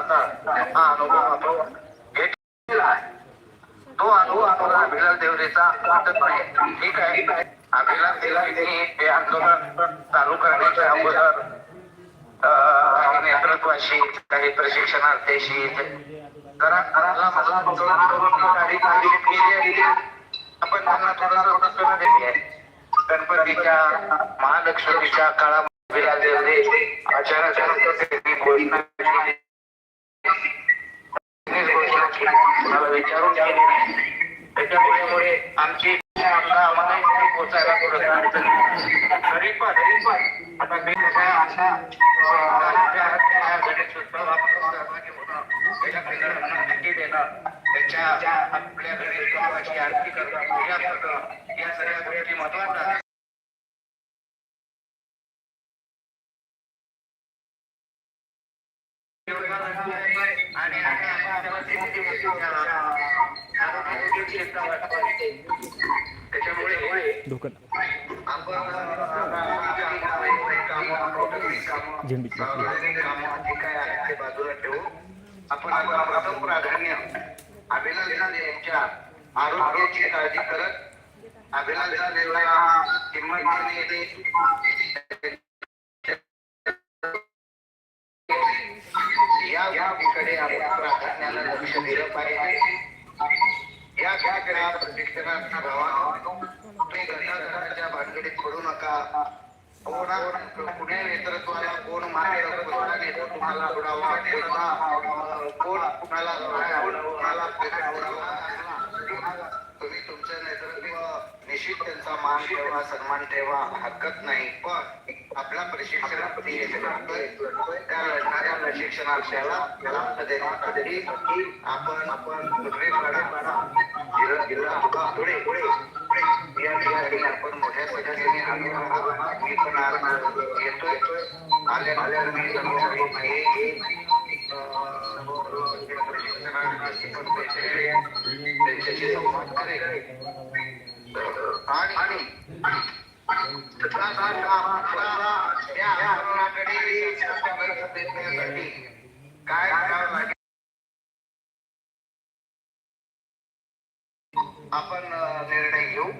जाता हा अनुभव आपण घेतलेला आहे. तो अनुभव आपला अभिलाष देवरेचा वाटत नाही. ठीक आहे. अभिलाष देवरेने हे आंदोलन चालू करण्याच्या अगोदर नेतृत्वाशी काही प्रशिक्षणार्थीशी जरा मला बघून करून गाडी काढली केली आपण त्यांना थोडा थोडा दिली आहे गणपतीच्या महालक्ष्मीच्या काळामध्ये अभिलाष देवरे त्याच्यामुळे आमची इच्छा आता आम्हाला इथे पोहोचायला थोडं अडचण तरी पण तरी पण. आता मी अशा सहभागी होणं देणं त्याच्या आपल्या आरती करणं पूजा करणं या सगळ्या गोष्टी महत्त्वाच्या आणि त्याच्यामुळे आपण झेंडी काय आहेत ते बाजूला ठेवू आपण आता प्रथम प्राधान्य अभिलाष यांच्या आरोग्याची काळजी करत अभिलाष देवाला किंमत देणे या बाबीकडे आपण प्राधान्याला लक्ष दिलं पाहिजे. या शिक्षणाचा भावा तुम्ही गटागटाच्या भानगडीत पडू नका. कोणा नेतृत्वाला कोण मागे तुम्हाला आवडावा कोण कुणाला कुणाला तुम्ही तुमचं नेतृत्व निश्चित त्यांचा मान ठेवा सन्मान ठेवा. हरकत नाही. पण आपला प्रशिक्षण त्या लढणाऱ्या प्रशिक्षणार्थ्याला आपण आपण पुढे पुढे या ठिकाणी आपण मोठ्या संख्येने आलो आहोत मी पण आज येतोय आल्या आल्या मी त्यांच्याशी संवाद करेल आणि काय करावं लागेल आपण निर्णय घेऊ.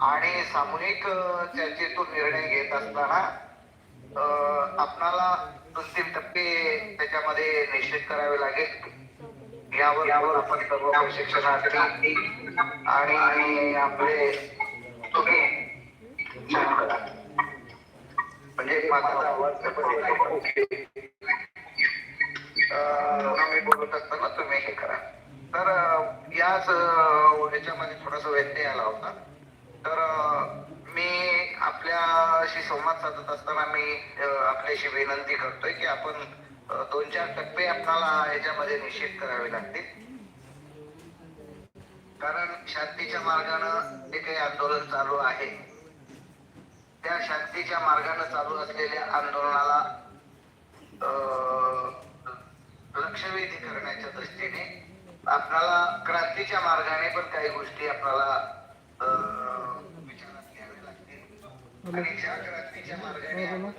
आणि सामूहिक चर्चेतून निर्णय घेत असताना आपणाला अंतिम टप्पे त्याच्यामध्ये निश्चित करावे लागेल. यावर यावर आपण सर्व प्रशिक्षणार्थी आणि आपले तुम्ही करा. म्हणजे माझा आवाज मी बोलत असताना तुम्ही हे करा. तर याच व्यत्यय आला होता. तर मी आपल्याशी संवाद साधत असताना मी आपल्याशी विनंती करतोय की आपण दोन चार टप्पे आपल्याला याच्यामध्ये निश्चित करावे लागतील. कारण शांतीच्या मार्गानं जे काही आंदोलन चालू आहे त्या शांतीच्या मार्गानं चालू असलेल्या आंदोलनाला अं, लक्षवेधी करण्याच्या दृष्टीने आपल्याला क्रांतीच्या मार्गाने पण काही गोष्टी आपल्याला अं, विचारात घ्याव्या लागतील. आणि ज्या क्रांतीच्या मार्गाने आपण